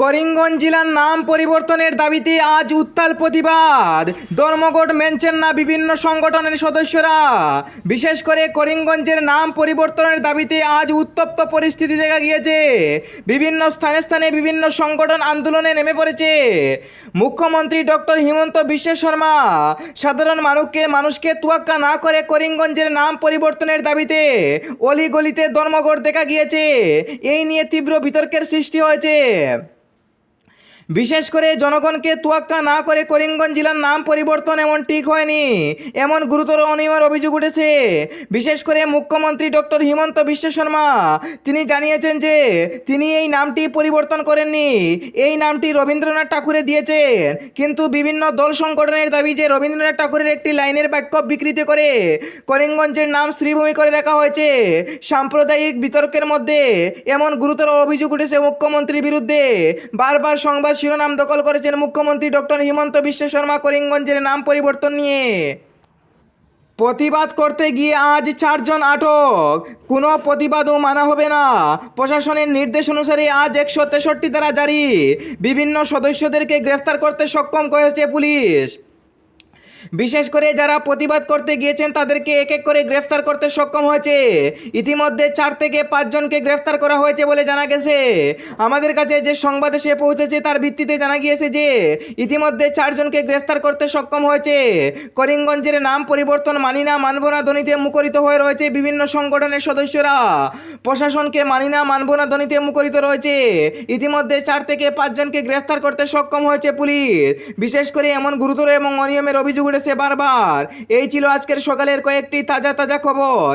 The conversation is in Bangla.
করিমগঞ্জ জেলার নাম পরিবর্তনের দাবিতে আজ উত্তাল প্রতিবাদ। ধর্মঘট মেনছেন না বিভিন্ন সংগঠনের সদস্যরা। বিশেষ করে করিমগঞ্জের নাম পরিবর্তনের দাবিতে আজ উত্তপ্ত পরিস্থিতি দেখা গিয়েছে। বিভিন্ন স্থানে স্থানে বিভিন্ন সংগঠন আন্দোলনে নেমে পড়েছে। মুখ্যমন্ত্রী ডক্টর হিমন্ত বিশ্ব শর্মা সাধারণ মানুষকে মানুষকে তুয়াক্কা না করে করিমগঞ্জের নাম পরিবর্তনের দাবিতে অলিগলিতে ধর্মঘট দেখা গিয়েছে। এই নিয়ে তীব্র বিতর্কের সৃষ্টি হয়েছে। বিশেষ করে জনগণকে তোয়াক্কা না করে করিমগঞ্জ জেলার নাম পরিবর্তন এমন ঠিক হয়নি, এমন গুরুতর অনিয়মের অভিযোগ উঠেছে। বিশেষ করে মুখ্যমন্ত্রী ডক্টর হিমন্ত বিশ্ব শর্মা, তিনি জানিয়েছেন যে তিনি এই নামটি পরিবর্তন করেননি। এই নামটি রবীন্দ্রনাথ ঠাকুরে দিয়েছেন। কিন্তু বিভিন্ন দল সংগঠনের দাবি যে রবীন্দ্রনাথ ঠাকুরের একটি লাইনের বাক্য বিকৃত করে করিমগঞ্জের নাম শ্রীভূমি করে রাখা হয়েছে। সাম্প্রদায়িক বিতর্কের মধ্যে এমন গুরুতর অভিযোগ উঠেছে মুখ্যমন্ত্রীর বিরুদ্ধে। বারবার সংবাদ শিরোনাম দখল করেছেন মুখ্যমন্ত্রী ডক্টর হিমন্ত বিশ্ব শর্মা করিমগঞ্জের নাম পরিবর্তন নিয়ে। প্রতিবাদ করতে গিয়ে আজ চারজন আটক। কোনো প্রতিবাদও মানা হবে না। প্রশাসনের নির্দেশ অনুসারে আজ একশো তেষট্টি দ্বারা জারি। বিভিন্ন সদস্যদেরকে গ্রেফতার করতে সক্ষম করেছে পুলিশ। বিশেষ করে যারা প্রতিবাদ করতে গিয়েছেন, তাদেরকে এক এক করে গ্রেফতার করতে সক্ষম হয়েছে। ইতিমধ্যে চার থেকে পাঁচজনকে গ্রেফতার করা হয়েছে বলে জানা গেছে। আমাদের কাছে যে সংবাদ এসে পৌঁছেছে, তার ভিত্তিতে জানা গিয়েছে যে, ইতিমধ্যে চারজনকে গ্রেফতার করতে সক্ষম হয়েছে। করিমগঞ্জের নাম পরিবর্তন মানি না, মানব না ধ্বনিতে মুখরিত হয়ে রয়েছে বিভিন্ন সংগঠনের সদস্যরা। প্রশাসনকে মানি না, মানব না ধ্বনিতে মুখরিত রয়েছে। ইতিমধ্যে চার থেকে পাঁচজনকে গ্রেফতার করতে সক্ষম হয়েছে পুলিশ। বিশেষ করে এমন গুরুতর এবং অনিয়মের অভিযোগ উঠেছে বারবার। এই ছিল আজকের সকালের কয়েকটি তাজা তাজা খবর।